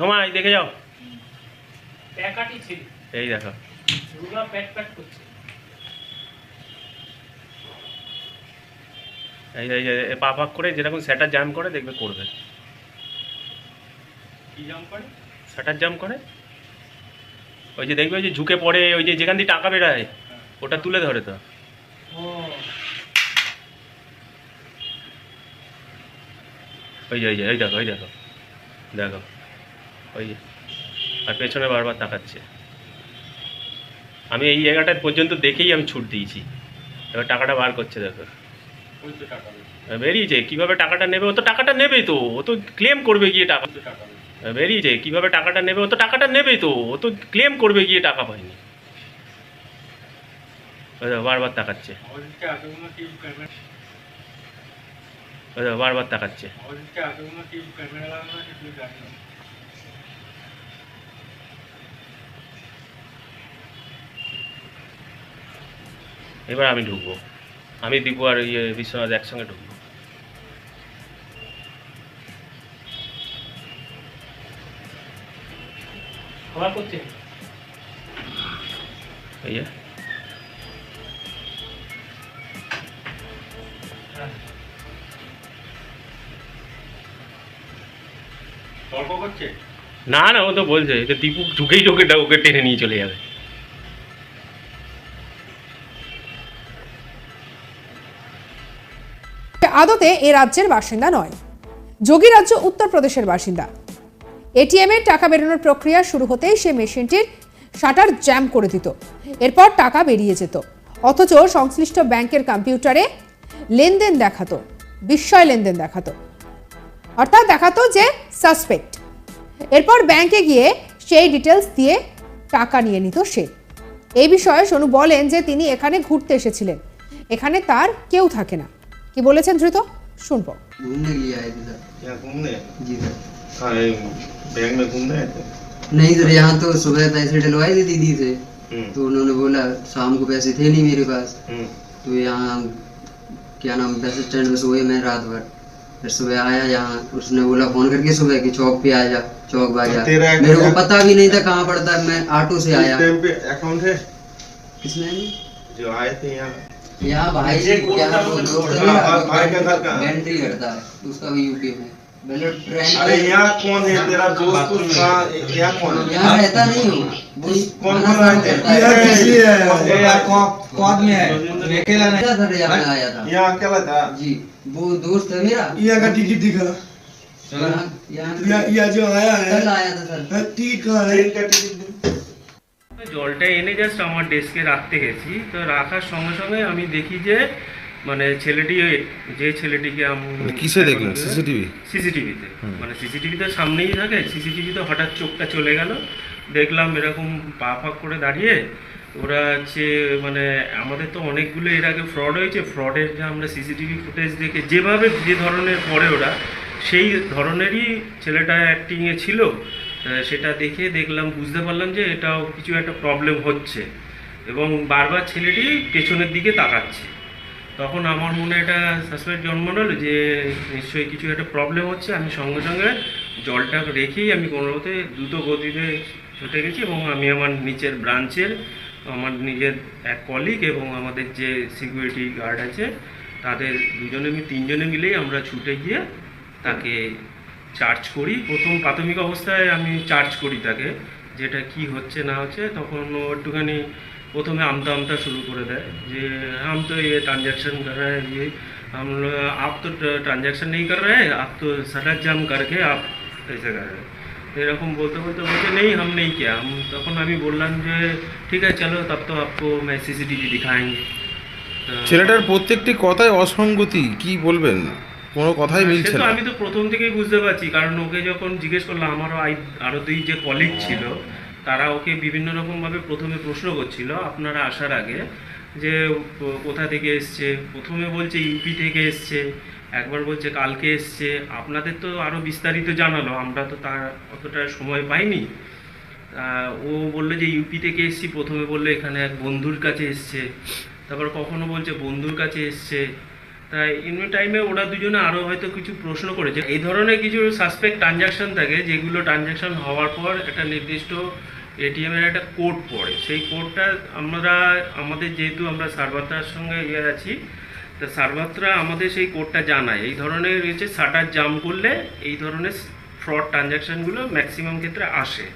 সময় দেখে যাও। এই দেখো। এই এই পা পাক করে যেরকম স্যাটার জাম করে দেখবে করবে। কি জাম করে? স্যাটার জাম করে। ওই যে দেখবে ওই যে ঝুঁকে পড়ে ওই যে যেখান দিয়ে টাকা বেরোয় ওটা তুলে ধরে তো। ওই যে ওই যে ওই দেখো ওই দেখো। দেখো। ওই আর পেছনে বারবার তাকাচ্ছে। আমি এই জায়গাটা পর্যন্ত দেখেই আমি ছুট দিয়েছি। এবার টাকাটা বার করছে, দেখো। বেরিয়েছে, কীভাবে টাকাটা নেবে? ও তো টাকাটা নেবেই তো। ও তো ক্লেম করবে গিয়ে টাকা। বেরিয়েছে, কীভাবে টাকাটা নেবে? ও তো টাকাটা নেবেই তো। ও তো ক্লেম করবে গিয়ে টাকা পায়নি। বারবার তাকাচ্ছে। বারবার তাকাচ্ছে আমাদেরকে আগেগুলো কি ক্যামেরা লাগানো আছে তুই জানি না এবার আমি ঢুকবো। আমি দিব আর ইয়ে বিশ্বনাথ একসঙ্গে ঢুকবো। খাবার করছে। এই যে। না না ও তো বলছে দীপু ঢুকেই ওকে ওকে টেনে নিয়ে চলে যাবে। আদতে এ রাজ্যের বাসিন্দা নয়। যোগী রাজ্য উত্তরপ্রদেশের বাসিন্দা। এটিএম এর টাকা বেরোনোর প্রক্রিয়া শুরু হতেই সে মেশিনটির শাটার জ্যাম করে দিত। এরপর টাকা বেরিয়ে যেত। অথচ সংশ্লিষ্ট ব্যাংকের কম্পিউটারে লেনদেন দেখাতো, বিস্ময় লেনদেন দেখাতো। অর্থাৎ দেখাতো যে সাসপেক্ট। এরপর ব্যাংকে গিয়ে সেই ডিটেলস দিয়ে টাকা নিয়ে নিত সে। এই বিষয়ে সোনু বলেন যে তিনি এখানে ঘুরতে এসেছিলেন। এখানে তার কেউ থাকে না। কি বলেছেন ধৃত শুনবো घूमने के लिए आए थे सर यहाँ घूमने जी सर हाँ ये बैंक में घूमने आए थे नहीं सर यहाँ तो सुबह पैसे डलवाए थे दीदी से हम्म, तो उन्होंने बोला शाम को पैसे थे नहीं मेरे पास हम्म, तो यहाँ क्या नाम बस स्टैंड में सोए मैं रात भर फिर सुबह आया यहाँ उसने बोला फोन करके सुबह कि चौक पे आ जा चौक बाजार तेरा एक- मेरे को पता भी नहीं था कहाँ पड़ता है मैं ऑटो से इस आया टाइम पे अकाउंट है किसने जो आए थे यहाँ यहाँ भाई क्या वो दोस्त है? हाँ, हाँ, भाई का घर कहाँ है? एंट्री करता है उसका भी यूपी में। अरे यहाँ कौन है? तेरा दोस्त कुछ यहाँ कौन है? यहाँ रहता नहीं हूँ। कौन कौन आए थे करता है। कौन में है? अकेला नहीं। क्या सर यहाँ आया था? यहाँ अकेला था जी वो दोस्त है मेरा। यहाँ का टिकट दिखा। यहाँ यहाँ यहाँ यहाँ जो आया है कल आया था सर। हाँ, टिकट कहाँ है। ट्रेन का टिकट জলটা এনে জাস্ট আমার ডেস্কে রাখতে গেছি। তো রাখার সঙ্গে সঙ্গে আমি দেখি যে মানে ছেলেটি যে ছেলেটিকে আমি মানে কিসে দেখলেন? সিসিটিভি সিসিটিভিতে মানে সিসিটিভিতে সামনেই থাকে। সিসিটিভিতে হঠাৎ চোখটা চলে গেল। দেখলাম এরকম পা ফাঁক করে দাঁড়িয়ে। ওরা হচ্ছে মানে আমাদের তো অনেকগুলো এর আগে ফ্রড হয়েছে। ফ্রডের যে আমরা সিসিটিভি ফুটেজ দেখে যেভাবে যে ধরনের করে ওরা সেই ধরনেরই ছেলেটা অ্যাক্টিংয়ে ছিল। সেটা দেখে দেখলাম, বুঝতে পারলাম যে এটাও কিছু একটা প্রবলেম হচ্ছে এবং বারবার ছেলেটি পেছনের দিকে তাকাচ্ছে। তখন আমার মনে একটা সাসপেক্ট জন্মালো যে নিশ্চয়ই কিছু একটা প্রবলেম হচ্ছে। আমি সঙ্গে সঙ্গে জলটা রেখেই আমি কোনোমতে দ্রুত গতিতে ছুটে গেছি এবং আমি আমার নিচের ব্রাঞ্চের আমার নিজের এক কলিগ এবং আমাদের যে সিকিউরিটি গার্ড আছে, তাদের দুজনে তিনজনে মিলেই আমরা ছুটে গিয়ে তাকে চার্জ করি প্রথম প্রাথমিক অবস্থায় আমি চার্জ করি তাকে যেটা কি হচ্ছে না হচ্ছে তখন ও একটুখানি প্রথমে আমতা আমতা শুরু করে দেয় যে हम तो ये ट्रांजैक्शन कर रहे हैं ये हम लोग आप तो ट्रांजैक्शन नहीं कर रहे हैं आप तो सटर जाम करके आप ऐसे कर रहे हैं तो এরকম বলতে বলতে বলছে নেই हम नहीं किया हम তখন আমি বললাম যে ঠিক আছে চলো তব তো आपको मैं सीसीटीवी दिखाएंगे তো ছেলেটার প্রত্যেকটি কথায় অসঙ্গতি কি বলবেন কোনো কথাই মিলছে না। আমি তো প্রথম থেকেই বুঝতে পারছি কারণ ওকে যখন জিজ্ঞেস করলাম আমারও আই আরও দুই যে কলিগ ছিল তারা ওকে বিভিন্ন রকমভাবে প্রথমে প্রশ্ন করছিল আপনারা আসার আগে যে কোথা থেকে এসছে? প্রথমে বলছে ইউপি থেকে এসছে একবার বলছে কালকে এসছে। আপনাদের তো আরও বিস্তারিত জানালো আমরা তো তার অতটা সময় পাইনি। ও বলল যে ইউপি থেকে এসছি। প্রথমে বলল এখানে এক বন্ধুর কাছে এসছে। তারপর কখনো বলছে বন্ধুর কাছে এসছে। তাই ইন টাইমে ওরা দুজনে আরও হয়তো কিছু প্রশ্ন করেছে। এই ধরনের কিছু সাসপেক্ট ট্রানজাকশন থাকে, যেগুলো ট্রানজাকশন হওয়ার পর একটা নির্দিষ্ট এটিএম এর একটা কোড পড়ে। সেই কোডটা আমরা, আমাদের যেহেতু আমরা সার্ভারটার সঙ্গে ইয়ে আছি, তা সার্ভাররা আমাদের সেই কোডটা জানায়। এই ধরনের হচ্ছে শাটার জাম করলে এই ধরনের ফ্রড ট্রানজাকশনগুলো ম্যাক্সিমাম ক্ষেত্রে আসে।